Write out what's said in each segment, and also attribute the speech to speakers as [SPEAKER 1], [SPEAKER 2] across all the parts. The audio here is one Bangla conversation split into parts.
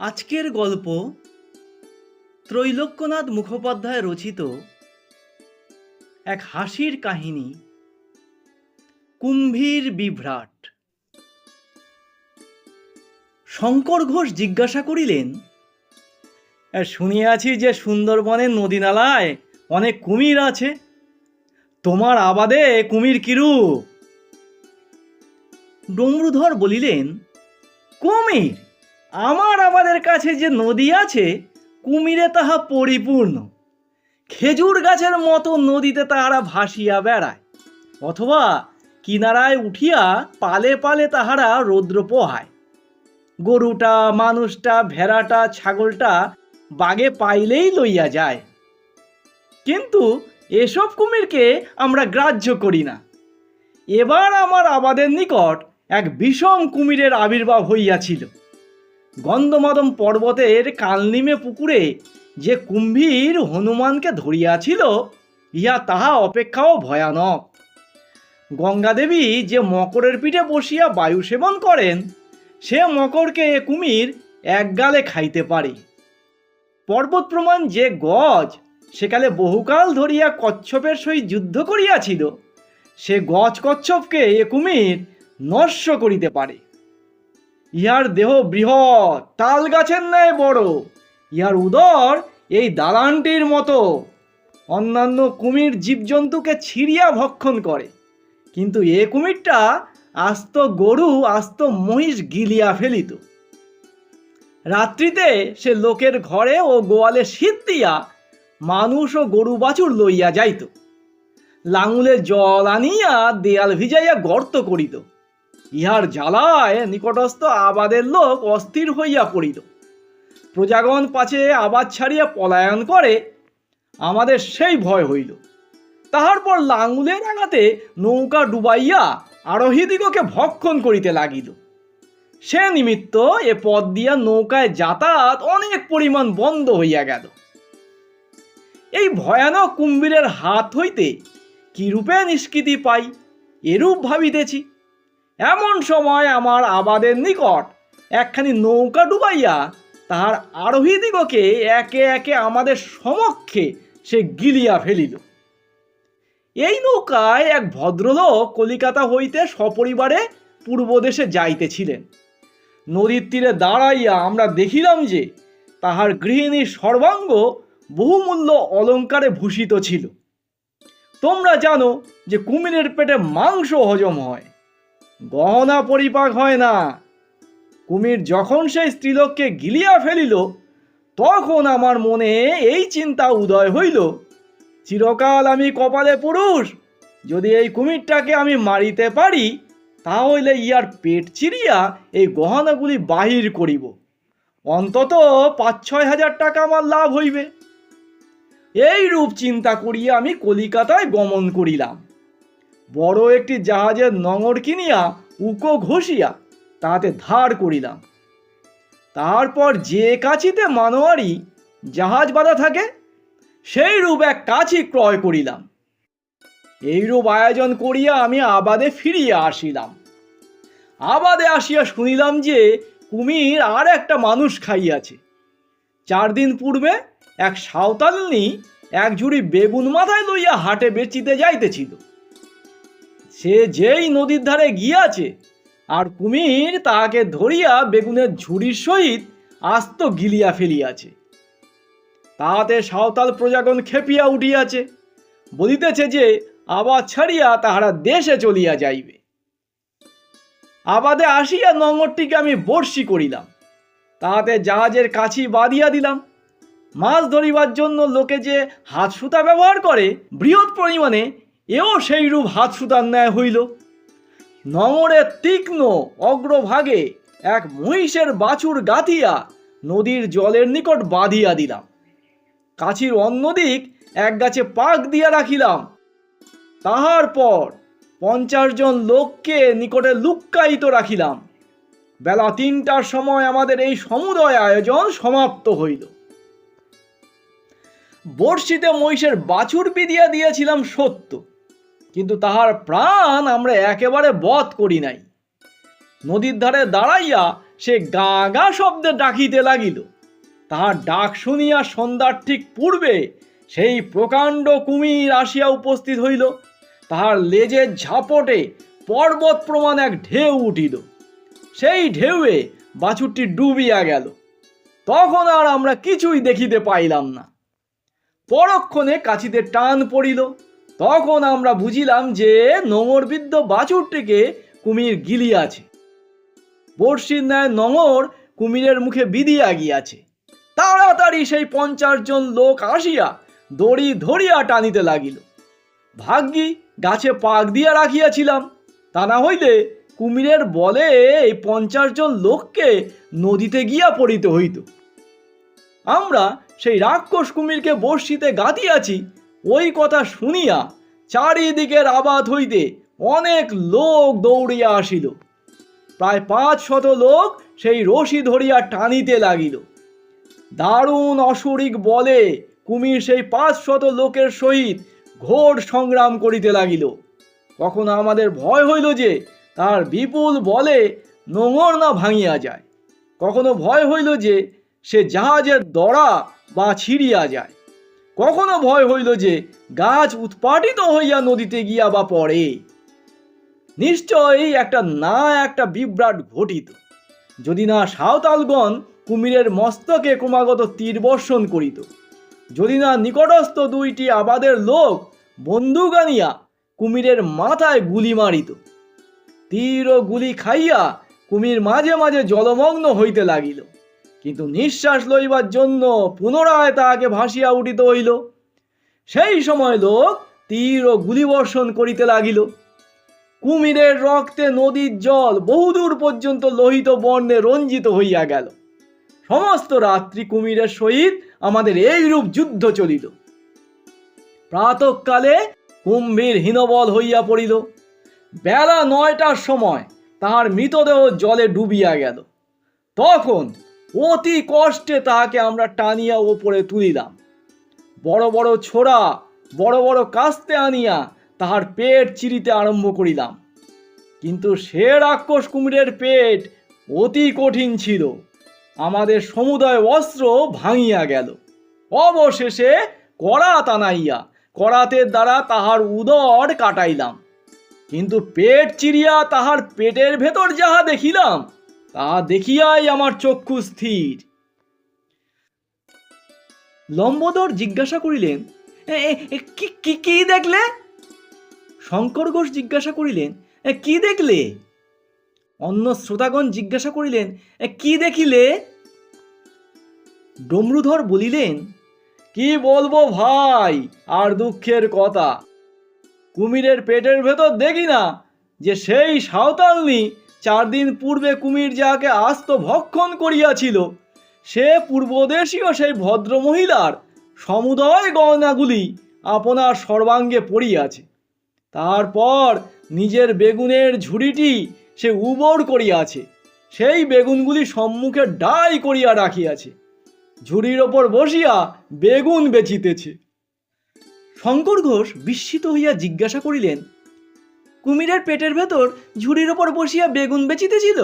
[SPEAKER 1] আজকের গল্প ত্রৈলোক্যনাথ মুখোপাধ্যায় রচিত এক হাসির কাহিনী কুম্ভীর বিভ্রাট। শঙ্কর ঘোষ জিজ্ঞাসা করিলেন "এ, শুনিয়াছি যে সুন্দরবনের নদী নালায় অনেক কুমির আছে। তোমার আবাদে কুমির কিরূপ? ডমরুধর বলিলেন কুমির? আমার আমাদের কাছে যে নদী আছে, কুমিরে তাহা পরিপূর্ণ। খেজুর গাছের মতো নদীতে তাহারা ভাসিয়া বেড়ায়, অথবা কিনারায় উঠিয়া পালে পালে তাহারা রৌদ্র পোহায়। গরুটা, মানুষটা, ভেড়াটা, ছাগলটা বাগে পাইলেই লইয়া যায়। কিন্তু এসব কুমিরকে আমরা গ্রাহ্য করি না। এবার আমার আবাদের নিকট এক বিষম কুমিরের আবির্ভাব হইয়াছিল। গন্ধমদম পর্বতের কালনিমে পুকুরে যে কুম্ভীর হনুমানকে ধরিয়াছিল, ইহা তাহা অপেক্ষাও ভয়ানক। গঙ্গাদেবী যে মকরের পিঠে বসিয়া বায়ু সেবন করেন, সে মকরকে এ কুমির একগালে খাইতে পারে। পর্বত প্রমাণ যে গজ সেকালে বহুকাল ধরিয়া কচ্ছপের সহিত যুদ্ধ করিয়াছিল, সে গজ কচ্ছপকে এ কুমির নস্য করিতে পারে। ইহার দেহ বৃহৎ, তাল গাছের ন্যায় বড়। ইহার উদর এই দালানটির মতো। অন্যান্য কুমির জীবজন্তুকে ছিঁড়িয়া ভক্ষণ করে। কিন্তু এ কুমিরটা আস্ত গরু, আস্ত মহিষ গিলিয়া ফেলিত। রাত্রিতে সে লোকের ঘরে ও গোয়ালে শীত দিয়া মানুষ ও গরু বাছুর লইয়া যাইত। লাঙুলে জল আনিয়া দেয়াল ভিজাইয়া গর্ত করিত। ইহার জ্বালায় নিকটস্থ আবাদের লোক অস্থির হইয়া পড়িল। প্রজাগণ পাছে আবাদ ছাড়িয়া পলায়ন করে, আমাদের সেই ভয় হইল। তাহার পর লাঙুলের আঘাতে নৌকা ডুবাইয়া আরোহীদিগকে ভক্ষণ করিতে লাগিল। সে নিমিত্ত এ পথ দিয়া নৌকায় যাতায়াত অনেক পরিমাণ বন্ধ হইয়া গেল। এই ভয়ানক কুম্ভীরের হাত হইতে কিরূপে নিষ্কৃতি পাই, এরূপ ভাবিতেছি। এমন সময় আমার আবাদের নিকট একখানি নৌকা ডুবাইয়া তাহার আরোহীদিগকে একে একে আমাদের সমক্ষে সে গিলিয়া ফেলিল। এই নৌকায় এক ভদ্রলোক কলিকাতা হইতে সপরিবারে পূর্বদেশে যাইতেছিলেন। নদীর তীরে দাঁড়াইয়া আমরা দেখিলাম যে তাহার গৃহিণীর সর্বাঙ্গ বহুমূল্য অলঙ্কারে ভূষিত ছিল। তোমরা জানো যে কুমিরের পেটে মাংস হজম হয়। গহনা পরিপাক হয় না। কুমির যখন সেই স্ত্রীলোককে গিলিয়া ফেলিল, তখন আমার মনে এই চিন্তা উদয় হইল। চিরকাল আমি কপালে পুরুষ, যদি এই কুমিরটাকে আমি মারিতে পারি, তাহলে ইয়ার পেট চিরিয়া এই গহনাগুলি বাহির করিব। অন্তত পাঁচ ছয় হাজার টাকা আমার লাভ হইবে। এই রূপ চিন্তা করিয়া আমি কলিকাতায় গমন করিলাম। বড় একটি জাহাজের নঙর কিনিয়া উকো ঘষিয়া তাহাতে ধার করিলাম। তারপর যে কাছিতে মানোয়ারি জাহাজ বাঁধা থাকে সেই রূপ এক কাছি ক্রয় করিলাম। এইরূপ আয়োজন করিয়া আমি আবাদে ফিরিয়া আসিলাম। আবাদে আসিয়া শুনিলাম যে কুমির আর একটা মানুষ খাইয়াছে। চার দিন পূর্বে এক সাঁওতালনি এক ঝুড়ি বেগুন মাথায় লইয়া হাটে বেচিতে যাইতেছিল। সে যেই নদীর ধারে গিয়াছে, আর কুমির তাহাকে ধরিয়া বেগুনের ঝুড়ির সহিত আস্ত গিলিয়া ফেলিয়াছে। তাহাতে সাঁওতাল প্রজাগণ খেপিয়া উঠিয়াছে, বলিতেছে যে আবাদ ছাড়িয়া তাহারা দেশে চলিয়া যাইবে। আবাদে আসিয়া নঙরটিকে আমি বর্ষি করিলাম, তাহাতে জাহাজের কাছি বাঁধিয়া দিলাম। মাছ ধরিবার জন্য লোকে যে হাত সুতা ব্যবহার করে, বৃহৎ পরিমাণে এও সেই রূপ হাত সুতার ন্যায় হইল। নঙরের তীক্ষ্ণ অগ্রভাগে এক মহিষের বাছুর গাঁথিয়া নদীর জলের নিকট বাঁধিয়া দিলাম। কাছির অন্যদিক এক গাছে পাক দিয়া রাখিলাম। তাহার পর পঞ্চাশ জন লোককে নিকটে লুক্কায়িত রাখিলাম। বেলা তিনটার সময় আমাদের এই সমুদয় আয়োজন সমাপ্ত হইল। বর্ষিতে মহিষের বাছুর বিদিয়া দিয়েছিলাম সত্য। কিন্তু তাহার প্রাণ আমরা একেবারে বধ করি নাই। নদীর ধারে দাঁড়াইয়া সে গা গা শব্দে ডাকিতে লাগিল। তাহার ডাক শুনিয়া সন্ধ্যার ঠিক পূর্বে সেই প্রকাণ্ড কুমির আসিয়া উপস্থিত হইল। তাহার লেজের ঝাপটে পর্বত প্রমাণ এক ঢেউ উঠিল। সেই ঢেউয়ে বাছুরটি ডুবিয়া গেল। তখন আর আমরা কিছুই দেখিতে পাইলাম না। পরক্ষণে কাছিতে টান পড়িল। তখন আমরা বুঝিলাম যে নোঙরবিদ্ধ বাছুরটিকে কুমির গিলিয়াছে। বর্ষির ন্যায় নোঙর কুমিরের মুখে বিধিয়া গিয়াছে তাড়াতাড়ি সেই পঞ্চাশ জন লোক আসিয়া দড়ি ধরিয়া টানিতে লাগিল। ভাগ্যি গাছে পাক দিয়া রাখিয়াছিলাম। তা না হইলে কুমিরের বলে এই পঞ্চাশ জন লোককে নদীতে গিয়া পড়িতে হইত। আমরা সেই রাক্ষস কুমিরকে বর্ষিতে গাতিয়াছি ওই কথা শুনিয়া চারিদিকের আবাদ হইতে অনেক লোক দৌড়িয়া আসিল। প্রায় পাঁচ শত লোক সেই রশি ধরিয়া টানিতে লাগিল। দারুণ অসুরিক বলে কুমির সেই পাঁচ শত লোকের সহিত ঘোর সংগ্রাম করিতে লাগিল। কখনো আমাদের ভয় হইল যে তার বিপুল বলে নোঙর না ভাঙিয়া যায়। কখনো ভয় হইল যে সে জাহাজের দড়া বা ছিঁড়িয়া যায়। কখনো ভয় হইল যে গাছ উৎপাটিত হইয়া নদীতে গিয়া বা পড়ে। নিশ্চয়ই একটা না একটা বিভ্রাট ঘটিত। যদি না সাঁওতালগণ কুমিরের মস্তকে ক্রমাগত তীর বর্ষণ করিত। যদি না নিকটস্থ দুইটি আবাদের লোক বন্দুক আনিয়া কুমিরের মাথায় গুলি মারিত। তীর ও গুলি খাইয়া কুমির মাঝে মাঝে জলমগ্ন হইতে লাগিল। কিন্তু নিঃশ্বাস লইবার জন্য পুনরায় তাহাকে ভাসিয়া উঠিতে হইল। সেই সময় লোক তীর ও গুলি বর্ষণ করিতে লাগিল। কুমিরের রক্তে নদীর জল বহুদূর পর্যন্ত লোহিত বর্ণে রঞ্জিত হইয়া গেল। সমস্ত রাত্রি কুমিরের সহিত আমাদের এইরূপ যুদ্ধ চলিল। প্রাতকালে কুম্ভীর হীনবল হইয়া পড়িল। বেলা নয়টার সময় তাহার মৃতদেহ জলে ডুবিয়া গেল। তখন অতি কষ্টে তাহাকে আমরা টানিয়া ওপরে তুলিলাম। বড় বড় ছোড়া, বড় বড় কাস্তে আনিয়া তাহার পেট চিরিতে আরম্ভ করিলাম। কিন্তু সে রাক্ষস কুমিরের পেট অতি কঠিন ছিল। আমাদের সমুদয় অস্ত্র ভাঙিয়া গেল। অবশেষে কড়া টানাইয়া করাতের দ্বারা তাহার উদর কাটাইলাম। কিন্তু পেট চিরিয়া তাহার পেটের ভেতর যাহা দেখিলাম তাহা দেখিয়াই আমার চক্ষু স্থির। লম্বোদর জিজ্ঞাসা করিলেন "এ- এ- এ কি কি দেখলে? শঙ্কর ঘোষ জিজ্ঞাসা করিলেন "এ, কি দেখলে? অন্য শ্রোতাগণ জিজ্ঞাসা করিলেন "এ, কি দেখিলে? ডমরুধর বলিলেন কি বলব ভাই আর দুঃখের কথা। কুমিরের পেটের ভেতর দেখি না যে সেই সাঁওতালনি চার দিন পূর্বে কুমির যাকে আস্ত ভক্ষণ করিয়াছিল, সে পূর্বদেশীয় সেই ভদ্র মহিলার সমুদয় গয়নাগুলি আপনার সর্বাঙ্গে পড়িয়াছে। তারপর নিজের বেগুনের ঝুড়িটি সে উবর করিয়াছে, সেই বেগুনগুলি সম্মুখে ডাই করিয়া রাখিয়াছে, ঝুড়ির ওপর বসিয়া বেগুন বেচিতেছে। শঙ্কর ঘোষ বিস্মিত হইয়া জিজ্ঞাসা করিলেন কুমিরের পেটের ভেতর ঝুড়ির ওপর বসিয়া বেগুন বেচিতেছিল।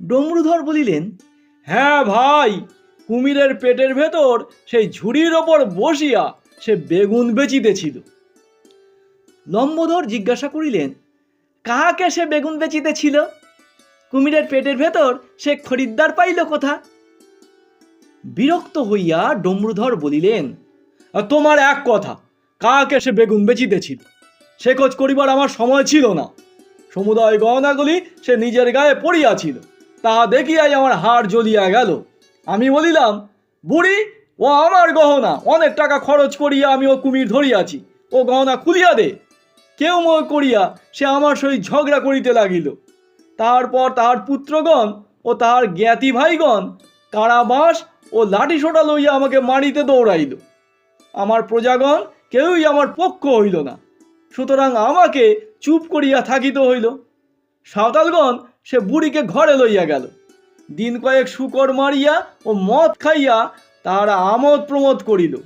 [SPEAKER 1] ডমরুধর বলিলেন হ্যাঁ ভাই, কুমিরের পেটের ভেতর সেই ঝুড়ির ওপর বসিয়া সে বেগুন বেচিতেছিল। লম্বোধর জিজ্ঞাসা করিলেন, কাহাকে সে বেগুন বেচিতেছিল? কুমিরের পেটের ভেতর সে খরিদ্দার পাইল কোথা? বিরক্ত হইয়া ডমরুধর বলিলেন, তোমার এক কথা কাকে সে বেগুন বেচিতেছিল? সে খোঁজ করিবার আমার সময় ছিল না। সমুদয় গহনাগুলি সে নিজের গায়ে পড়িয়াছিল, তাহা দেখিয়াই আমার হাড় জ্বলিয়া গেল। আমি বলিলাম, বুড়ি, ও আমার গহনা, অনেক টাকা খরচ করিয়া আমি ও কুমির ধরিয়াছি, ও গহনা খুলিয়া দে। কেউ মই করিয়া সে আমার সহিত ঝগড়া করিতে লাগিল। তারপর তাহার পুত্রগণ ও তাহার জ্ঞাতি ভাইগণ কারাবাস ও লাঠি সোটা লইয়া আমাকে মারিতে দৌড়াইল। আমার প্রজাগণ কেউই আমার পক্ষ হইল না। সুতরাং আমাকে চুপ করিয়া থাকিতে হইল। সাঁওতালগণ সে বুড়িকে ঘরে লইয়া গেল। দিন কয়েক শুকর মারিয়া ও মদ খাইয়া তাহারা আমোদ প্রমোদ করিল।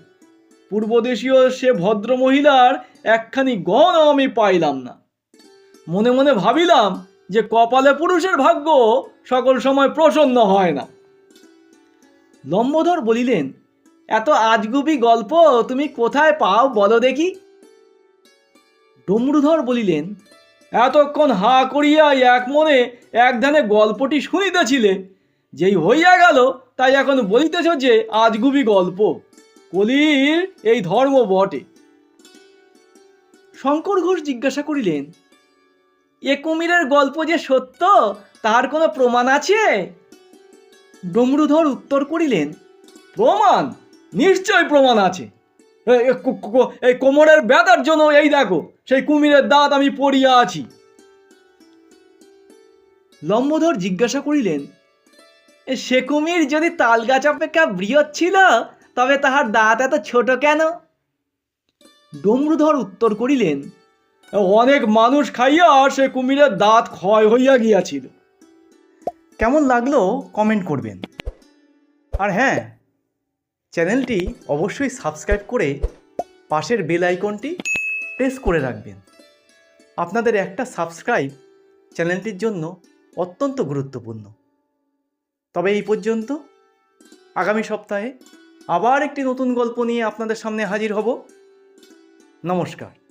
[SPEAKER 1] পূর্বদেশীয় সে ভদ্র মহিলার একখানি গহনা আমি পাইলাম না। মনে মনে ভাবিলাম যে কপালে পুরুষের ভাগ্য সকল সময় প্রসন্ন হয় না। লম্বধর বলিলেন, এত আজগুবি গল্প তুমি কোথায় পাও বলো দেখি? ডমরুধর বলিলেন, এতক্ষণ হা করিয়া এক মনে এক ধানে গল্পটি শুনিতেছিলে। যেই হইয়া গেল, তাই এখন বলিতেছ যে আজগুবি গল্প। কলির এই ধর্ম বটে। শঙ্কর ঘোষ জিজ্ঞাসা করিলেন, এ কুমিরের গল্প যে সত্য, তার কোনো প্রমাণ আছে? ডমরুধর উত্তর করিলেন, প্রমাণ, নিশ্চয় প্রমাণ আছে। এই কোমরের ব্যথার জন্য এই দেখো, সেই কুমিরের দাঁত আমি পড়িয়া আছি। লম্বধর জিজ্ঞাসা করিলেন, "এ সে কুমির যদি তালগাছ অপেক্ষা বৃহৎ ছিল, তবে তাহার দাঁত এত ছোট কেন? ডমরুধর উত্তর করিলেন, অনেক মানুষ খাইয়া সে কুমিরের দাঁত ক্ষয় হইয়া গিয়াছিল। কেমন লাগল কমেন্ট করবেন। আর হ্যাঁ চ্যানেলটি অবশ্যই সাবস্ক্রাইব করে পাশের বেল আইকনটি প্রেস করে রাখবেন। আপনাদের একটা সাবস্ক্রাইব চ্যানেলটির জন্য অত্যন্ত গুরুত্বপূর্ণ। তবে এই পর্যন্ত আগামী সপ্তাহে আবার একটি নতুন গল্প নিয়ে আপনাদের সামনে হাজির হব। নমস্কার।